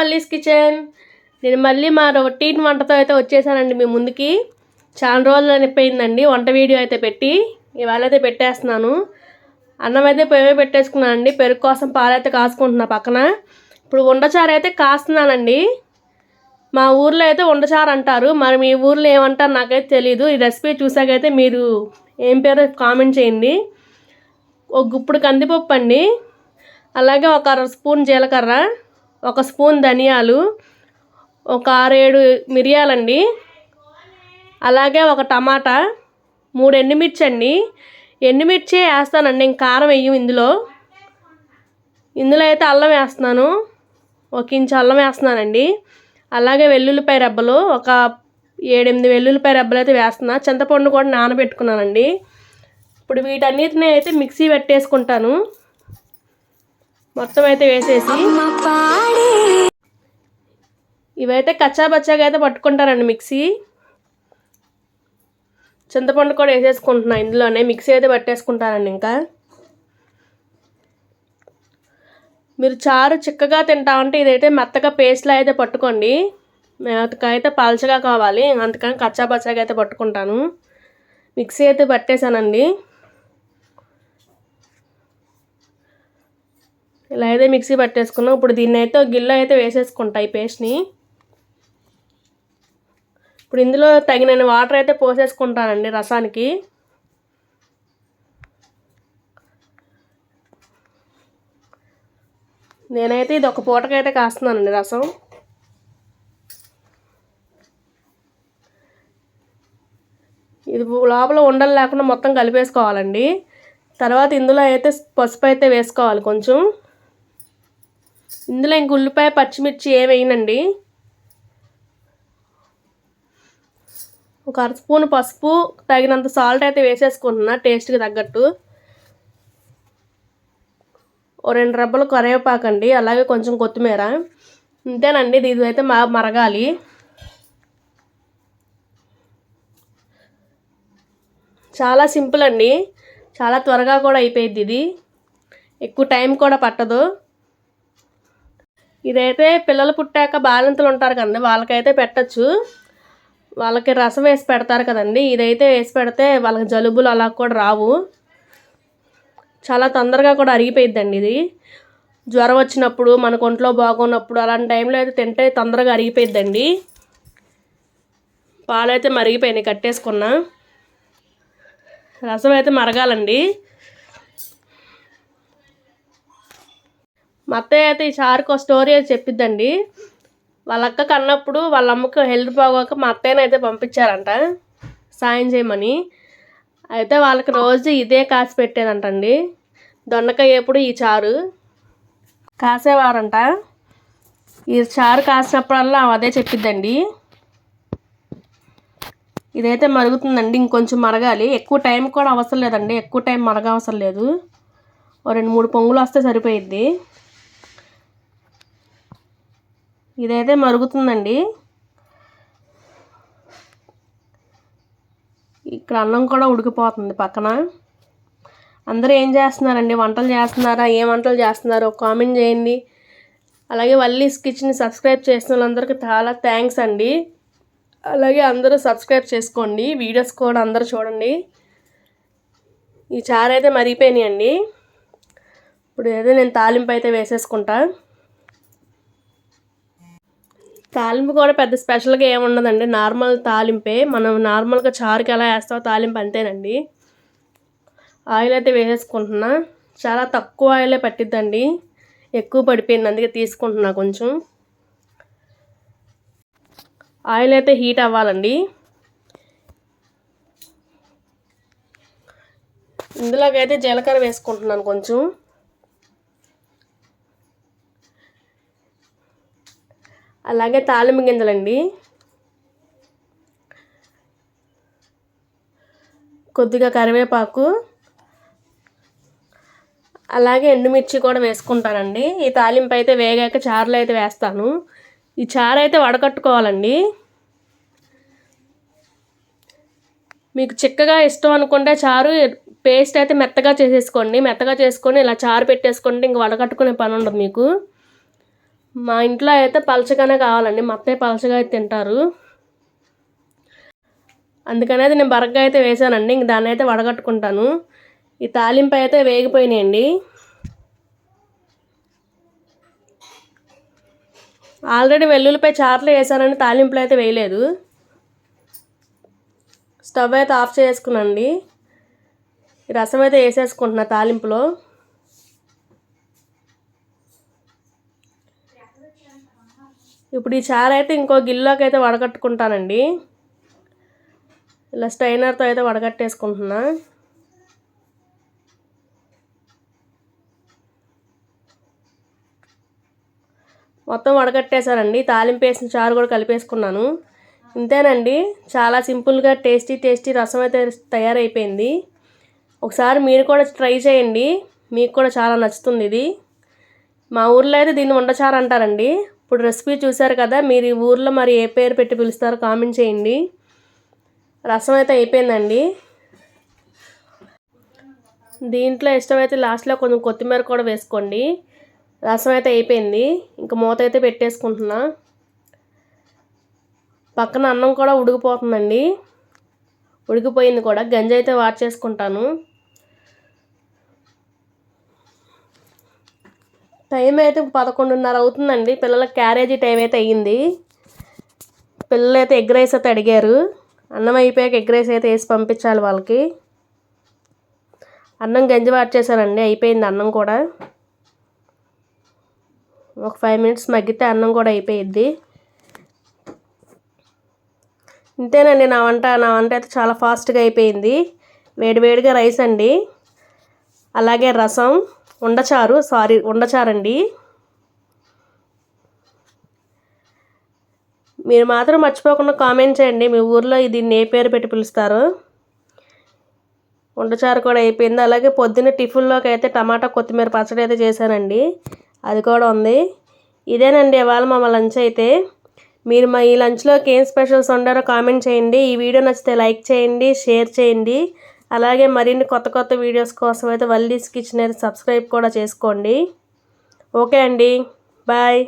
Valli's kitchen. నేను మళ్ళీ మా రొటీన్ వంటతో అయితే వచ్చేసానండి మీ ముందుకి. చాలా రోజులు అనిపోయిందండి వంట వీడియో అయితే పెట్టి. ఇవాళ అయితే పెట్టేస్తున్నాను. అన్నం అయితే పొయ్యి పెట్టేసుకున్నానండి పెరుగు కోసం పాలైతే కాసుకుంటున్నా పక్కన. ఇప్పుడు ఉండచారు అయితే కాస్తున్నానండి. మా ఊర్లో అయితే ఉండచారు అంటారు. మరి మీ ఊర్లో ఏమంటారు నాకైతే తెలియదు ఈ రెసిపీ చూసాకైతే మీరు ఏం పేరు కామెంట్ చేయండి. ఒక గుప్పుడు కందిపప్పు అండి. అలాగే ఒక అర స్పూన్ జీలకర్ర. ఒక స్పూన్ ధనియాలు ఒక ఆరేడు మిరియాలండి. అలాగే ఒక టమాటా మూడు ఎండుమిర్చి అండి. ఎండుమిర్చి వేస్తానండి ఇంక కారం వేయం ఇందులో. ఇందులో అయితే అల్లం వేస్తున్నాను ఒక ఇంచు అల్లం వేస్తున్నానండి. అలాగే వెల్లుల్లిపాయ రెబ్బలు ఒక ఏడెనిమిది వెల్లుల్లిపాయ రెబ్బలు అయితే వేస్తున్నా. చింతపండు కూడా నానబెట్టుకున్నానండి. ఇప్పుడు వీటన్నిటిని అయితే మిక్సీ పెట్టేసుకుంటాను. మొత్తం అయితే వేసేసి ఇవైతే కచ్చాబచ్చాగా అయితే పట్టుకుంటారండి మిక్సీ. చింతపండు కూడా వేసేసుకుంటున్నా ఇందులోనే. మిక్సీ అయితే పట్టేసుకుంటానండి ఇంకా. మీరు చారు చిక్కగా తింటామంటే ఇదైతే మెత్తగా పేస్ట్లో అయితే పట్టుకోండి. అయితే పలచగా కావాలి. అందుకని కచ్చాబచ్చాగా అయితే పట్టుకుంటాను. మిక్సీ అయితే పట్టేశానండి. ఇలా అయితే మిక్సీ పట్టేసుకున్నాం. ఇప్పుడు దీన్ని అయితే గిన్నె అయితే వేసేసుకుంటా ఈ పేస్ట్ని. ఇప్పుడు ఇందులో తగినన్ని వాటర్ అయితే పోసేసుకుంటానండి రసానికి. నేనైతే ఇది ఒక పూటకైతే కాస్తున్నానండి రసం. ఇది లోపల ఉండలు లేకుండా మొత్తం కలిపేసుకోవాలండి. తర్వాత ఇందులో అయితే పసుపు అయితే వేసుకోవాలి కొంచెం. ఇందులో ఇంక ఉల్లిపాయ పచ్చిమిర్చి ఏ వేయనండి. ఒక అర స్పూన్ పసుపు తగినంత సాల్ట్ అయితే వేసేసుకుంటున్నా టేస్ట్కి తగ్గట్టు. ఓ రెండు రబ్బలు కరివేపాకండి అలాగే కొంచెం కొత్తిమీర. ఇంతేనండి ఇది అయితే మా మరగాలి. చాలా సింపుల్ అండి చాలా త్వరగా కూడా అయిపోయింది ఇది. ఎక్కువ టైం కూడా పట్టదు. ఇదైతే పిల్లలు పుట్టాక బాలింతలు ఉంటారు కదండి వాళ్ళకైతే పెట్టచ్చు. వాళ్ళకి రసం వేసి పెడతారు కదండి ఇదైతే వేసి పెడితే వాళ్ళకి జలుబులు అలా కూడా రావు. చాలా తొందరగా కూడా అరిగిపోయిద్దండి ఇది. జ్వరం వచ్చినప్పుడు మనకు ఒంట్లో బాగున్నప్పుడు అలాంటి టైంలో అయితే తింటే తొందరగా అరిగిపోయిద్దండి. పాలు అయితే మరిగిపోయినాయి కట్టేసుకున్నా. రసం అయితే మరగాలండి. మా అత్తయ్య అయితే ఈ చారుకు స్టోరీ అది చెప్పిద్దండి. వాళ్ళ అక్క కన్నప్పుడు వాళ్ళ అమ్మకు హెల్త్ బాగోక మా అత్తయ్యని అయితే పంపించారంట. సాయం చేయమని. అయితే వాళ్ళకి రోజు ఇదే కాసి పెట్టేదంటండి. దొండకాయ ఎప్పుడు ఈ చారు కాసేవారంట. ఈ చారు కాసినప్పుడల్లా అదే చెప్పిద్దండి. ఇదైతే మరుగుతుందండి ఇంకొంచెం మరగాలి. ఎక్కువ టైం కూడా అవసరం లేదండి ఎక్కువ టైం మరగ అవసరం లేదు. ఓ రెండు మూడు పొంగులు వస్తే సరిపోయిద్ది. ఇదైతే మరుగుతుందండి. ఇక్కడ అన్నం కూడా ఉడికిపోతుంది పక్కన. అందరూ ఏం చేస్తున్నారండి? వంటలు చేస్తున్నారా? ఏ వంటలు చేస్తున్నారో కామెంట్ చేయండి. అలాగే వల్లీస్ కిచెన్ సబ్స్క్రైబ్ చేసిన వాళ్ళందరికీ చాలా థ్యాంక్స్ అండి. అలాగే అందరూ సబ్స్క్రైబ్ చేసుకోండి. వీడియోస్ కూడా అందరూ చూడండి. ఈ చారు అయితే మరిగిపోయినాయండి. ఇప్పుడు ఏదో నేను తాలింపు అయితే వేసేసుకుంటా. తాలింపు కూడా పెద్ద స్పెషల్గా ఏముండదండి నార్మల్ తాలింపే. మనం నార్మల్గా చారుకి ఎలా వేస్తామో తాలింపు అంతేనండి. ఆయిల్ అయితే వేసేసుకుంటున్నా. చాలా తక్కువ ఆయిలే పట్టిద్దండి. ఎక్కువ పడిపోయింది. అందుకే తీసుకుంటున్నా కొంచెం. ఆయిల్ అయితే హీట్ అవ్వాలండి. ఇందులోకైతే జీలకర్ర వేసుకుంటున్నాను కొంచెం. అలాగే తాలింపు గింజలండి. కొద్దిగా కరివేపాకు. అలాగే ఎండుమిర్చి కూడా వేసుకుంటానండి. ఈ తాలింపు అయితే వేగాక చారులు అయితే వేస్తాను. ఈ చారు అయితే వడకట్టుకోవాలండి. మీకు చిక్కగా ఇష్టం అనుకుంటే చారు పేస్ట్ అయితే మెత్తగా చేసేసుకోండి. మెత్తగా చేసుకొని ఇలా చారు పెట్టేసుకుంటే ఇంక వడకట్టుకునే పని ఉండదు మీకు. మా ఇంట్లో అయితే పలచగానే కావాలండి. మా అత్తయ్య పలచగా అయితే తింటారు. అందుకనేది నేను బరగ్గా అయితే వేసానండి. ఇంక దాన్ని అయితే వడగట్టుకుంటాను. ఈ తాలింపు అయితే వేగిపోయినాయండి. ఆల్రెడీ వెల్లుల్లిపై చార్లు వేసానని తాలింపులు అయితే వేయలేదు. స్టవ్ అయితే ఆఫ్ చేసుకునండి రసం అయితే వేసేసుకుంటున్నా తాలింపులో. ఇప్పుడు ఈ చారు అయితే ఇంకో గిల్లోకి అయితే వడగట్టుకుంటానండి. ఇలా స్టైనర్తో అయితే వడగట్టేసుకుంటున్నా. మొత్తం వడగట్టేశానండి. తాలింపు వేసిన చారు కూడా కలిపేసుకున్నాను. ఇంతేనండి. చాలా సింపుల్గా టేస్టీ టేస్టీ రసం అయితే తయారైపోయింది. ఒకసారి మీరు కూడా ట్రై చేయండి. మీకు కూడా చాలా నచ్చుతుంది ఇది. మా ఊర్లో అయితే దీన్ని వండచారు అంటారండి. ఇప్పుడు రెసిపీ చూసారు కదా మీరు ఈ ఊర్లో మరి ఏ పేరు పెట్టి పిలుస్తారో కామెంట్ చేయండి. రసం అయితే అయిపోయిందండి. దీంట్లో ఇష్టమైతే లాస్ట్లో కొంచెం కొత్తిమీర కూడా వేసుకోండి. రసం అయితే అయిపోయింది. ఇంకా మూత అయితే పెట్టేసుకుంటున్నా. పక్కన అన్నం కూడా ఉడికిపోతుందండి. ఉడికిపోయింది కూడా. గంజి అయితే వాట్ చేసుకుంటాను. టైం అయితే పదకొండున్నర అవుతుందండి. పిల్లల క్యారేజీ టైం అయితే అయ్యింది. పిల్లలు అయితే ఎగ్ రైస్ అయితే అడిగారు. అన్నం అయిపోయాక ఎగ్ రైస్ అయితే వేసి పంపించాలి వాళ్ళకి. అన్నం గంజి వాట్ చేశానండి అయిపోయింది అన్నం కూడా. ఒక ఫైవ్ మినిట్స్ మగ్గితే అన్నం కూడా అయిపోయిద్ది. ఇంతేనండి నా వంట. నా వంట అయితే చాలా ఫాస్ట్గా అయిపోయింది. వేడివేడిగా రైస్ అండి. అలాగే రసం. ఉండచారు సారీ ఉండచారండి. మీరు మాత్రం మర్చిపోకుండా కామెంట్ చేయండి. మీ ఊర్లో దీన్ని ఏ పేరు పెట్టి పిలుస్తారు. ఉండచారు కూడా అయిపోయింది. అలాగే పొద్దున్న టిఫిన్లోకి అయితే టమాటా కొత్తిమీర పచ్చడి అయితే చేశానండి. అది కూడా ఉంది. ఇదేనండి ఇవాళ మా లంచ్ అయితే. మీరు మా ఈ లంచ్లోకి ఏం స్పెషల్స్ ఉండారో కామెంట్ చేయండి. ఈ వీడియో నచ్చితే లైక్ చేయండి షేర్ చేయండి. అలాగే మరిన్ని కొత్త కొత్త వీడియోస్ కోసం అయితే వల్లీస్ కిచెన్ అయితే సబ్స్క్రైబ్ కూడా చేసుకోండి. ఓకే అండి. బాయ్.